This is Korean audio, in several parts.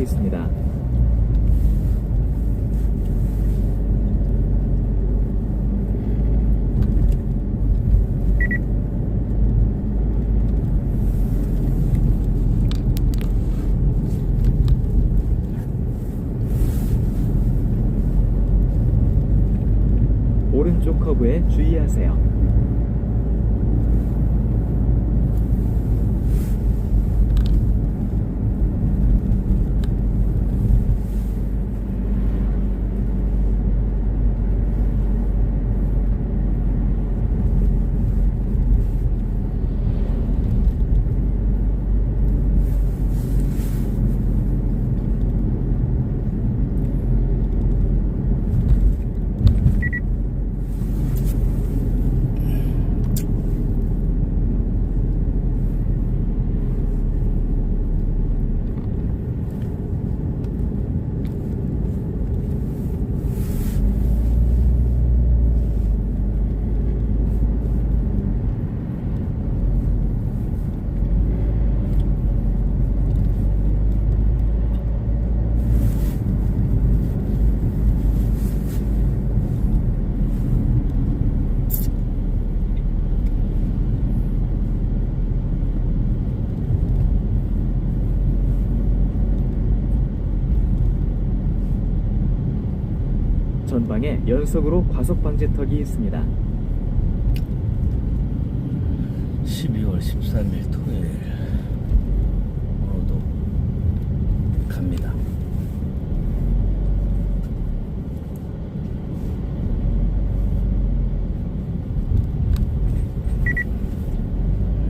방지턱이 있습니다. 오른쪽 커브에 주의하세요. 전방에 연속으로 과속 방지턱이 있습니다. 12월 13일 토요일 오늘도 갑니다.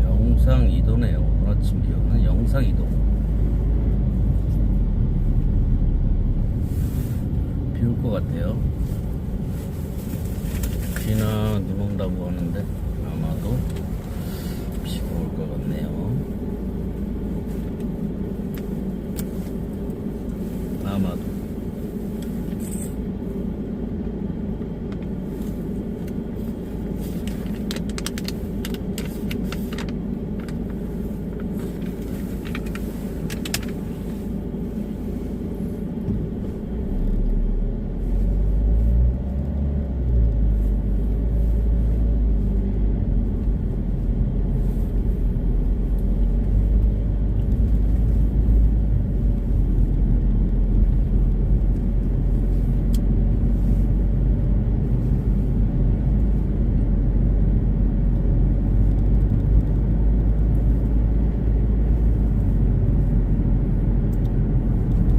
영상 이도네요. 오늘 아침 기온은 영상 이도. 비올 것 같아요. 비나 눈 온다고 하는데 아마도 비가 올 것 같네요. 아마도.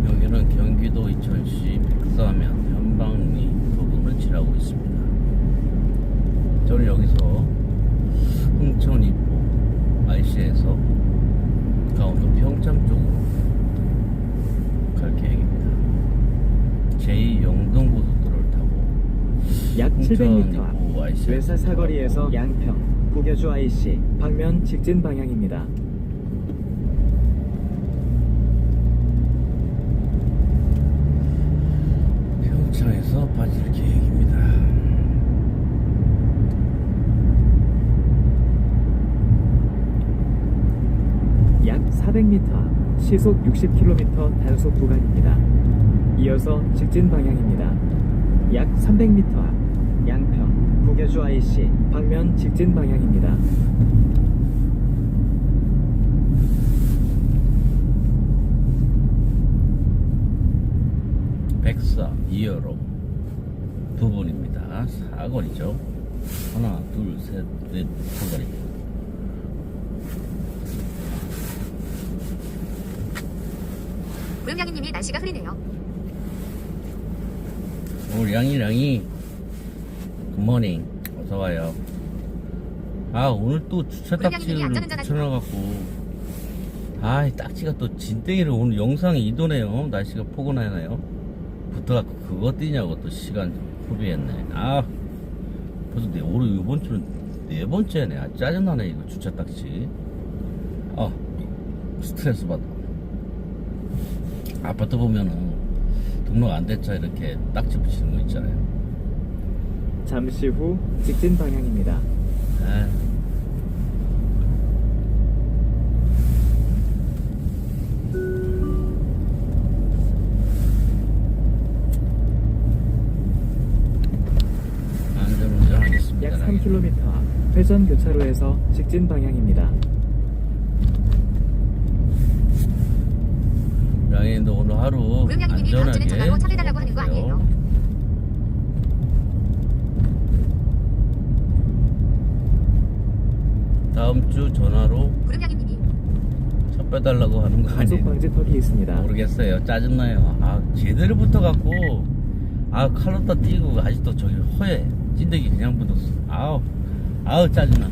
여기는 경기도 이천시 백사면 현방리 부근을 지나고 있습니다. 저는 여기서 흥천 입구 IC에서 강원도 평창 쪽으로 갈 계획입니다. 제2영동고속도로를 타고 약 홍천 700m 앞 입구 IC 외사 사거리에서 양평, 국여주 IC 방면 직진 방향입니다. 평창에서 빠질 계획입니다. 약 400m 앞 시속 60km 단속 구간입니다. 이어서 직진 방향입니다. 약 300m 앞 양평, 국여주 IC 방면 직진 방향입니다. 백사 이어로 부분입니다. 사거리죠. 하나, 둘, 셋, 넷, 사거리. 고영양이님이 날씨가 흐리네요. 오늘 양이 양이 굿모닝 어서 와요. 아 오늘 또 주차 딱지를. 붙여놔갖고 아이 딱지가 또 진땡이를 오늘 영상이 이도네요. 날씨가 포근하네요. 붙어갖고 그거 뛰냐고 또 시간 소비했네. 아 벌써 내 올해 이번 주는 네 번째네. 아, 짜증나네 이거 주차 딱지. 아 스트레스 받아. 아파트 보면은 등록 안 됐자 이렇게 딱지 붙이는 거 있잖아요. 잠시 후 직진 방향입니다. 약 3km 회전 교차로에서 직진 방향입니다. 양해인도 오늘 하루 안전하게 달라고 하는 거 아니에요? 다음 주 전화로 구름양님이 차 빼달라고 하는 거 아니에요? 방지 턱이 있습니다. 모르겠어요. 짜증나요. 아, 제대로 붙어갖고, 아, 칼로다 띄고 아직도 저기 허해. 찐득이 그냥 붙었어. 아우, 아우, 짜증나.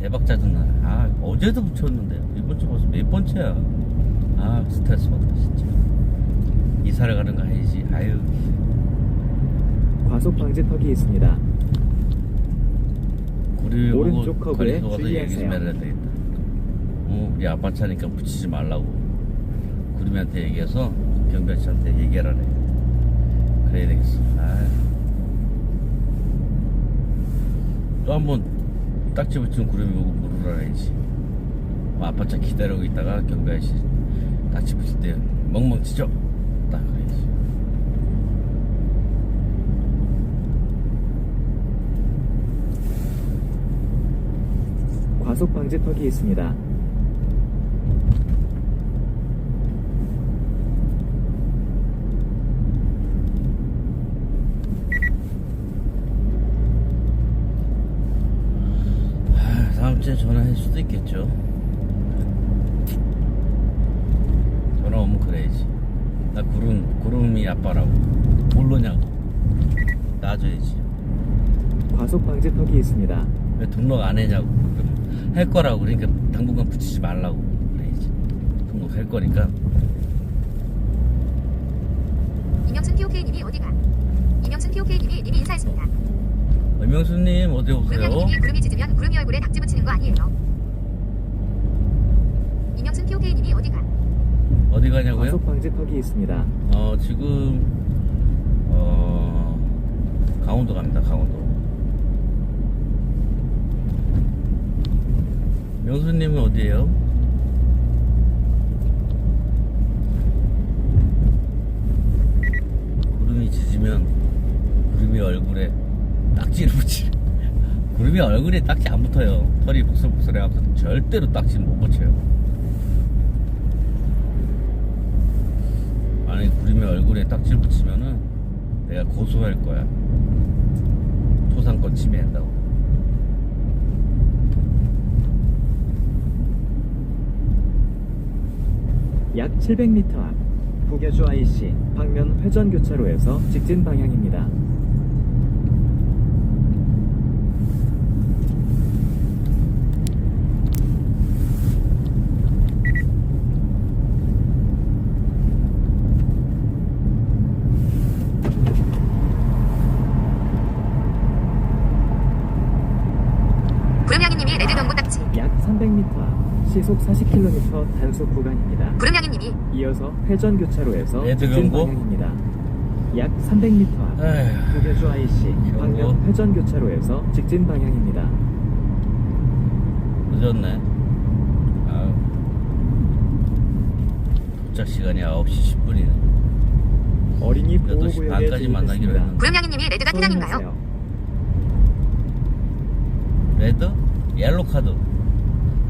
대박 짜증나. 아, 어제도 붙였는데, 이번 주 벌써 몇 번째야. 아, 스트레스 받다, 진짜. 이사를 가는 거 아니지. 아유, 과속 방지 턱이 있습니다. 우리 오른쪽 보고 커브에 거리서 가서 얘기 좀 주의하세요. 해야 되겠다. 어, 우리 아빠 차니까 붙이지 말라고. 구름이한테 얘기해서 경비아씨한테 얘기하라래. 그래야 되겠어. 아유. 또한 번 딱지 붙인 구름이 보고 물으라 해야지. 뭐 아빠 차 기다리고 있다가 경비아씨 딱지 붙일 때 멍멍 치죠? 딱 그래야지. 과속 방지턱이 있습니다. 아, 다음 주에 전화할 수도 있겠죠. 전화 오면 그래야지. 나 구름, 구름이 아빠라고. 모르냐고. 놔줘야지. 과속 방지턱이 있습니다. 왜 등록 안 했냐고. 할 거라고. 그러니까 당분간 붙이지 말라고. 그래야지. 등록할 거니까. 이명순 POK님이 어디가? 이명순 POK님이 님이 인사했습니다. 의명수님, 어디 오세요? 구름양님이 구름이 짖으면 구름이 얼굴에 낙지 붙이는 거 아니에요? 이명순 POK님이 어디가? 어디 가냐고요? 과속 방지 턱이 있습니다. 어, 지금, 어, 강원도 갑니다, 강원도. 명수님은 어디에요? 구름이 짖으면 구름이 얼굴에 딱지를 붙이 구름이 얼굴에 딱지 안 붙어요. 털이 복슬복슬해갖고 절대로 딱지는 못 붙여요. 아니 구름이 얼굴에 딱지를 붙이면은 내가 고소할 거야. 초상권 침해한다고. 약 700m 앞 부계주 IC 방면 회전 교차로에서 직진 방향입니다. 구름양님이 레드 경고 딱지. 약 300m 앞 시속 40km 단속 구간입니다. 구름양님이 이어서 회전 교차로에서 레드 직진? 방향입니다. 약 300m 앞 에휴, 부계주 IC. 방면 회전 교차로에서 직진 방향입니다. 늦었네. 아유. 도착 시간이 9시 10분이네. 어린이 8시 보호구역에 반까지 만나기로. 했는데. 구름양님이 레드가? 서행하세요. 레드? 옐로 카드.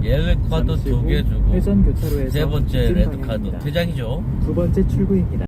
옐로 카드 잠시 두개후 주고. 회전 교차로에서 세 번째 직진 레드 카드. 방향입니다. 퇴장이죠. 두 번째 출구입니다.